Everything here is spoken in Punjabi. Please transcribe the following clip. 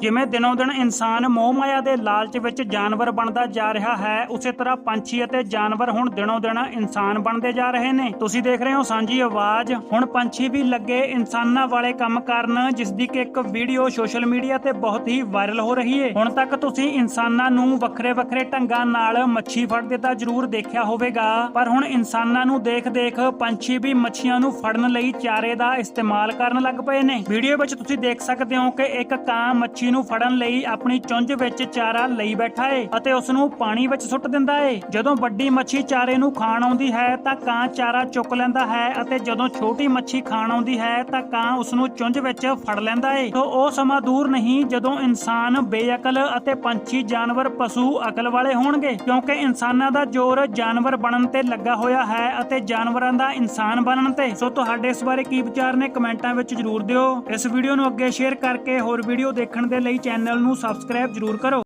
ਜਿਵੇਂ ਦਿਨੋਂ ਦਿਨ ਇਨਸਾਨ ਮੋਹ ਮਾਇਆ ਦੇ ਲਾਲਚ ਵਿੱਚ ਜਾਨਵਰ ਬਣਦਾ ਜਾ ਰਿਹਾ ਹੈ, ਉਸੇ ਤਰ੍ਹਾਂ ਪੰਛੀ ਅਤੇ ਜਾਨਵਰ ਹੁਣ ਦਿਨੋਂ ਦਿਨ ਇਨਸਾਨ ਬਣਦੇ ਜਾ ਰਹੇ ਨੇ। ਤੁਸੀਂ ਦੇਖ ਰਹੇ ਹੋ ਸਾਂਝੀ ਆਵਾਜ਼। ਹੁਣ ਪੰਛੀ ਵੀ ਲੱਗੇ ਇਨਸਾਨਾਂ ਵਾਲੇ ਕੰਮ ਕਰਨ ਜਿਸ ਦੀ ਕਿ ਇੱਕ ਵੀਡੀਓ ਸੋਸ਼ਲ ਮੀਡੀਆ ਤੇ ਬਹੁਤ ਹੀ ਵਾਇਰਲ ਹੋ ਰਹੀ ਹੈ ਹੁਣ ਤੱਕ ਤੁਸੀਂ ਇਨਸਾਨਾਂ ਨੂੰ ਵੱਖਰੇ ਵੱਖਰੇ ਢੰਗਾਂ ਨਾਲ ਮੱਛੀ ਫੜਦੇ ਤਾਂ ਜ਼ਰੂਰ ਦੇਖਿਆ ਹੋਵੇਗਾ। ਪਰ ਹੁਣ ਇਨਸਾਨਾਂ ਨੂੰ ਦੇਖ ਦੇਖ ਪੰਛੀ ਵੀ ਮੱਛੀਆਂ ਨੂੰ ਫੜਨ ਲਈ ਚਾਰੇ ਦਾ ਇਸਤੇਮਾਲ ਕਰਨ ਲੱਗ ਪਏ ਨੇ। ਵੀਡੀਓ ਵਿੱਚ ਤੁਸੀਂ ਦੇਖ ਸਕਦੇ ਹੋ ਕਿ ਇੱਕ ਕਾਂ ਮੱਛੀ ਨੂੰ ਫੜਨ ਲਈ ਆਪਣੀ ਚੁੰਝ ਵਿੱਚ ਚਾਰਾ ਲਈ ਬੈਠਾ ਏ ਅਤੇ ਉਸ ਨੂੰ ਪਾਣੀ ਵਿੱਚ ਸੁੱਟ ਦਿੰਦਾ ਏ। ਜਦੋਂ ਵੱਡੀ ਮੱਛੀ ਚਾਰੇ ਨੂੰ ਖਾਣ ਆਉਂਦੀ ਹੈ ਤਾਂ ਕਾਂ ਚਾਰਾ ਚੁੱਕ ਲੈਂਦਾ ਹੈ ਅਤੇ ਜਦੋਂ ਛੋਟੀ ਮੱਛੀ ਖਾਣ ਆਉਂਦੀ ਹੈ ਤਾਂ ਕਾਂ ਉਸ ਨੂੰ ਚੁੰਝ ਵਿੱਚ ਫੜ ਲੈਂਦਾ ਏ। ਤੋਂ ਉਹ ਸਮਾਂ ਦੂਰ ਨਹੀਂ ਜਦੋਂ ਇਨਸਾਨ ਬੇਅਕਲ ਅਤੇ ਪੰਛੀ ਜਾਨਵਰ ਪਸ਼ੂ ਅਕਲ ਵਾਲੇ ਹੋਣਗੇ, ਕਿਉਂਕਿ ਇਨਸਾਨਾਂ ਦਾ ਜ਼ੋਰ ਜਾਨਵਰ ਬਣਨ ਤੇ ਲੱਗਾ ਹੋਇਆ ਹੈ ਅਤੇ ਜਾਨਵਰਾਂ ਦਾ ਇਨਸਾਨ ਬਣਨ ਤੇ। ਸੋ ਤੁਹਾਡੇ ਇਸ ਬਾਰੇ ਕੀ ਵਿਚਾਰ ਨੇ ਕਮੈਂਟਾਂ ਵਿੱਚ ਜਰੂਰ ਦਿਓ। ਇਸ ਵੀਡੀਓ ਨੂੰ ਅੱਗੇ ਸ਼ੇਅਰ ਕਰਕੇ ਹੋਰ ਵੀਡੀਓ ਦੇਖਣ ਦੇ ਲਈ ਚੈਨਲ ਨੂੰ ਸਬਸਕ੍ਰਾਈਬ ਜਰੂਰ ਕਰੋ।